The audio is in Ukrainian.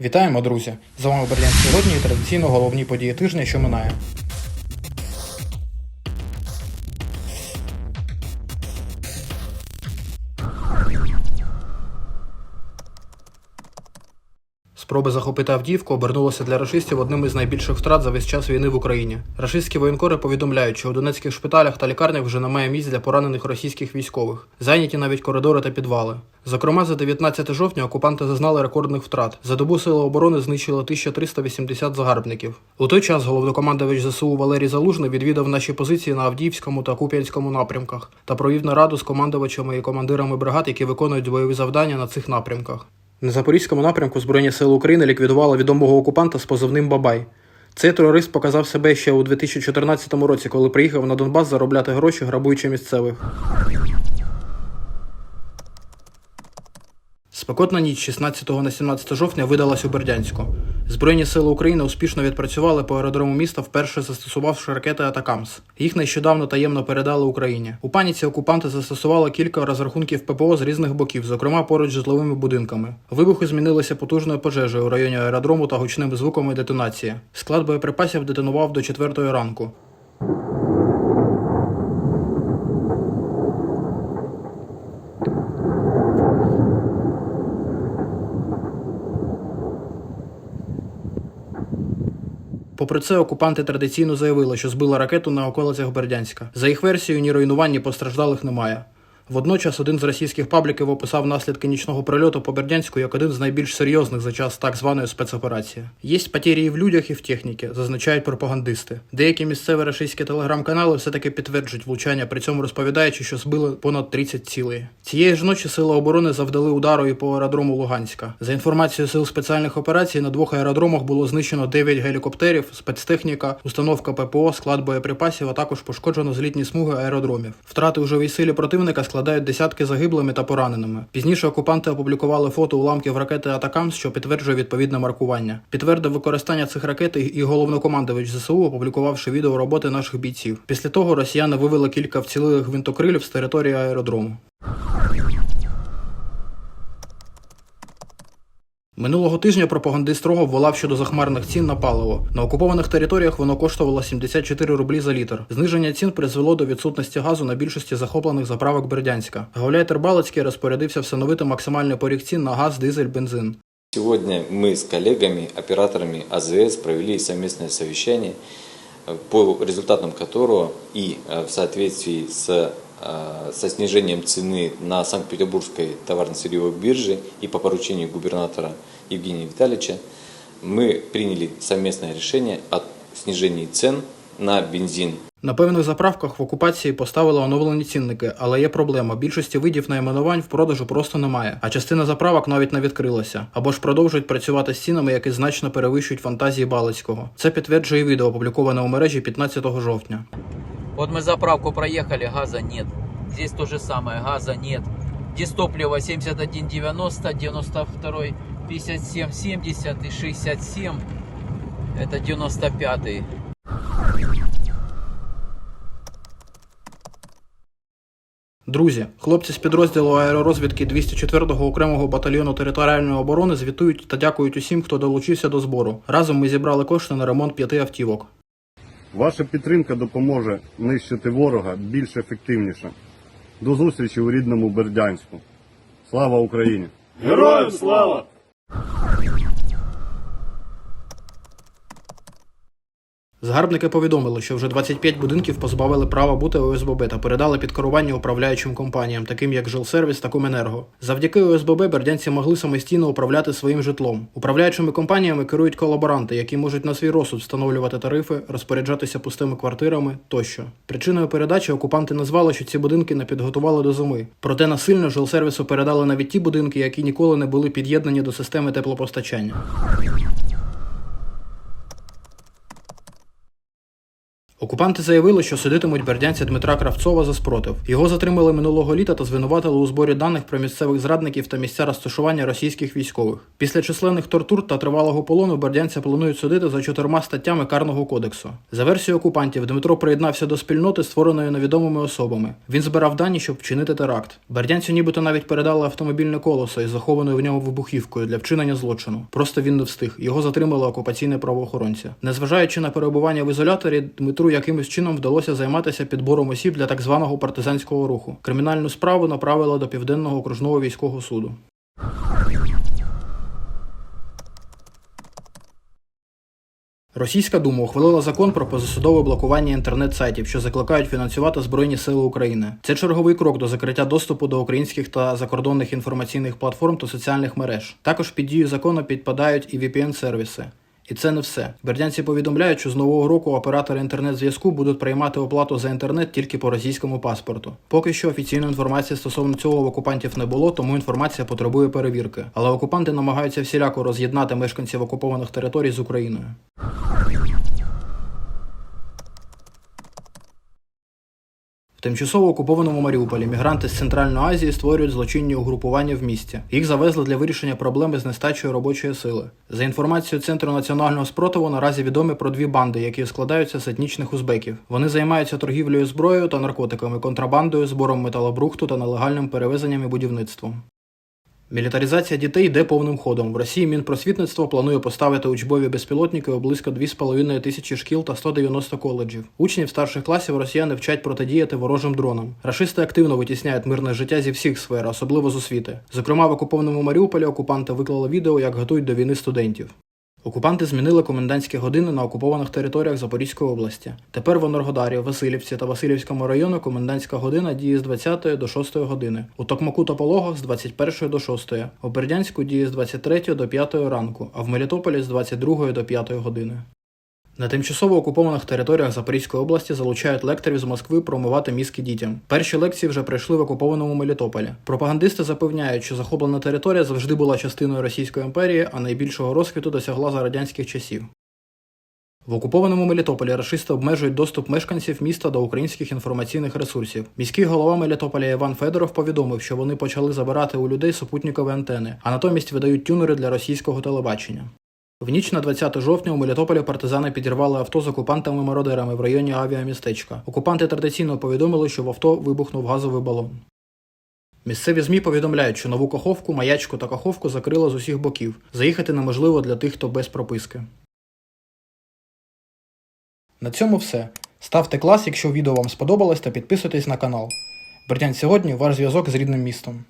Вітаємо, друзі! З вами Берлін сьогодні і традиційно головні події тижня, що минає. Спроби захопити Авдіївку обернулися для рашистів одним із найбільших втрат за весь час війни в Україні. Рашистські воєнкори повідомляють, що у донецьких шпиталях та лікарнях вже немає місць для поранених російських військових. Зайняті навіть коридори та підвали. Зокрема, за 19 жовтня окупанти зазнали рекордних втрат. За добу сили оборони знищили 1380 загарбників. У той час головнокомандувач ЗСУ Валерій Залужний відвідав наші позиції на Авдіївському та Куп'янському напрямках та провів нараду з командувачами і командирами бригад, які виконують бойові завдання на цих напрямках. На Запорізькому напрямку Збройні Сили України ліквідували відомого окупанта з позивним Бабай. Цей терорист показав себе ще у 2014 році, коли приїхав на Донбас заробляти гроші, грабуючи місцевих. Спекотна ніч 16 на 17 жовтня видалась у Бердянську. Збройні сили України успішно відпрацювали по аеродрому міста, вперше застосувавши ракети Атакамс. Їх нещодавно таємно передали Україні. У паніці окупанти застосували кілька розрахунків ППО з різних боків, зокрема поруч з житловими будинками. Вибухи змінилися потужною пожежею у районі аеродрому та гучними звуками детонації. Склад боєприпасів детонував до 4 ранку. Попри це, окупанти традиційно заявили, що збили ракету на околицях Бердянська. За їх версією, ні руйнувань, постраждалих немає. Водночас один з російських пабліків описав наслідки нічного прильоту по Бердянську як один з найбільш серйозних за час так званої спецоперації. Є потері і в людях, і в техніці, зазначають пропагандисти. Деякі місцеві російські телеграм-канали все-таки підтверджують влучання, при цьому розповідаючи, що збили понад 30 цілей. Цієї ж ночі сили оборони завдали удару і по аеродрому Луганська. За інформацією сил спеціальних операцій, на двох аеродромах було знищено 9 гелікоптерів, спецтехніка, установка ППО, склад боєприпасів, а також пошкоджено злітні смуги аеродромів. Втрати у живій силі противника складають десятки загиблими та пораненими. Пізніше окупанти опублікували фото уламків ракети Атакамс, що підтверджує відповідне маркування. Підтвердив використання цих ракет і- головнокомандович ЗСУ, опублікувавши відео роботи наших бійців. Після того росіяни вивели кілька вцілилих гвинтокрилів з території аеродрому. Минулого тижня пропагандист Рогов волав щодо захмарних цін на паливо. На окупованих територіях воно коштувало 74 рублі за літр. Зниження цін призвело до відсутності газу на більшості захоплених заправок Бердянська. Гауляйтер Балицький розпорядився встановити максимальний поріг цін на газ, дизель, бензин. Сегодня мы с коллегами, операторами АЗС провели совместное совещание, э, по результатам которого и э, в соответствии с, э, со снижением цены на Санкт-Петербургской товарно-сырьевой бирже и по поручению губернатора Евгения Витальевича мы приняли совместное решение о снижении цен на бензин На певних заправках в окупації поставили оновлені цінники, але є проблема. Більшості видів найменувань в продажу просто немає, а частина заправок навіть не відкрилася, або ж продовжують працювати з цінами, які значно перевищують фантазії Балицького. Це підтверджує відео, опубліковане у мережі 15 жовтня. Вот мы заправку проехали, газа нет. Здесь то же самое, газа нет. Дистопливо 71,90, 92, 57,70 и 67. Это 95. Друзі, хлопці з підрозділу аеророзвідки 204-го окремого батальйону територіальної оборони звітують та дякують усім, хто долучився до збору. Разом ми зібрали кошти на ремонт п'яти автівок. Ваша підтримка допоможе нищити ворога більш ефективніше. До зустрічі у рідному Бердянську. Слава Україні! Героям слава! Згарбники повідомили, що вже 25 будинків позбавили права бути ОСББ та передали під керування управляючим компаніям, таким як Жилсервіс та Коменерго. Завдяки ОСББ бердянці могли самостійно управляти своїм житлом. Управляючими компаніями керують колаборанти, які можуть на свій розсуд встановлювати тарифи, розпоряджатися пустими квартирами тощо. Причиною передачі окупанти назвали, що ці будинки не підготували до зими. Проте насильно жилсервісу передали навіть ті будинки, які ніколи не були під'єднані до системи теплопостачання. Окупанти заявили, що судитимуть бердянця Дмитра Кравцова за спротив. Його затримали минулого літа та звинуватили у зборі даних про місцевих зрадників та місця розташування російських військових. Після численних тортур та тривалого полону бердянця планують судити за чотирма статтями карного кодексу. За версією окупантів, Дмитро приєднався до спільноти, створеної невідомими особами. Він збирав дані, щоб вчинити теракт. Бердянцю нібито навіть передали автомобільне колесо із захованою в ньому вибухівкою для вчинення злочину. Просто він не встиг. Його затримали окупаційні правоохоронці. Незважаючи на перебування в ізоляторі, Дмитру якимось чином вдалося займатися підбором осіб для так званого партизанського руху. Кримінальну справу направили до південного окружного військового суду. Російська дума ухвалила закон про позасудове блокування інтернет-сайтів, що закликають фінансувати Збройні Сили України. Це черговий крок до закриття доступу до українських та закордонних інформаційних платформ та соціальних мереж. Також під дію закону підпадають і VPN-сервіси. І це не все. Бердянці повідомляють, що з нового року оператори інтернет-зв'язку будуть приймати оплату за інтернет тільки по російському паспорту. Поки що офіційної інформації стосовно цього в окупантів не було, тому інформація потребує перевірки. Але окупанти намагаються всіляко роз'єднати мешканців окупованих територій з Україною. В тимчасово окупованому Маріуполі мігранти з Центральної Азії створюють злочинні угрупування в місті. Їх завезли для вирішення проблеми з нестачею робочої сили. За інформацією Центру національного спротиву, наразі відомі про дві банди, які складаються з етнічних узбеків. Вони займаються торгівлею зброєю та наркотиками, контрабандою, збором металобрухту та нелегальним перевезенням і будівництвом. Мілітаризація дітей йде повним ходом. В Росії Мінпросвітництво планує поставити учбові безпілотники у близько 2,5 тисячі шкіл та 190 коледжів. Учнів старших класів росіяни вчать протидіяти ворожим дронам. Рашисти активно витісняють мирне життя зі всіх сфер, особливо з освіти. Зокрема, в окупованому Маріуполі окупанти виклали відео, як готують до війни студентів. Окупанти змінили комендантські години на окупованих територіях Запорізької області. Тепер в Оноргодарі, Васильівці та Васильівському району комендантська година діє з 20 до 6 години. У Токмаку та Пологах з 21 до 6. У Бердянську діє з 23 до 5 ранку, а в Мелітополі з 22 до 5 години. На тимчасово окупованих територіях Запорізької області залучають лекторів з Москви промивати мізки дітям. Перші лекції вже пройшли в окупованому Мелітополі. Пропагандисти запевняють, що захоплена територія завжди була частиною Російської імперії, а найбільшого розквіту досягла за радянських часів. В окупованому Мелітополі рашисти обмежують доступ мешканців міста до українських інформаційних ресурсів. Міський голова Мелітополя Іван Федоров повідомив, що вони почали забирати у людей супутникові антени, а натомість видають тюнери для російського телебачення. В ніч на 20 жовтня у Мелітополі партизани підірвали авто з окупантами-мародерами в районі авіамістечка. Окупанти традиційно повідомили, що в авто вибухнув газовий балон. Місцеві ЗМІ повідомляють, що нову каховку, маячку та каховку закрили з усіх боків. Заїхати неможливо для тих, хто без прописки. На цьому все. Ставте клас, якщо відео вам сподобалось, та підписуйтесь на канал. Бердянськ сьогодні ваш зв'язок з рідним містом.